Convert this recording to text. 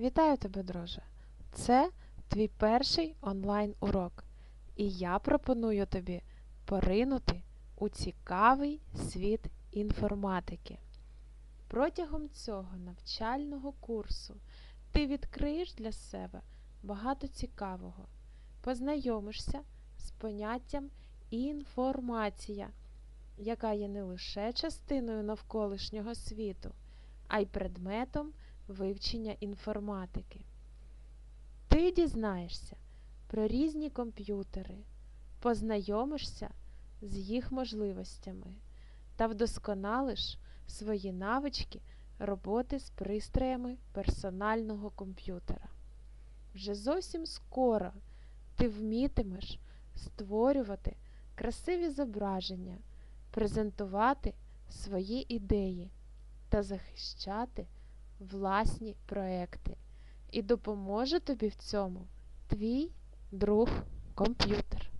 Вітаю тебе, друже! Це твій перший онлайн-урок, і я пропоную тобі поринути у цікавий світ інформатики. Протягом цього навчального курсу ти відкриєш для себе багато цікавого, познайомишся з поняттям інформація, яка є не лише частиною навколишнього світу, а й предметом вивчення інформатики. Ти дізнаєшся про різні комп'ютери, познайомишся з їх можливостями та вдосконалиш свої навички роботи з пристроями персонального комп'ютера. Вже зовсім скоро ти вмітимеш створювати красиві зображення, презентувати свої ідеї та захищати власні проекти. І допоможе тобі в цьому твій друг комп'ютер.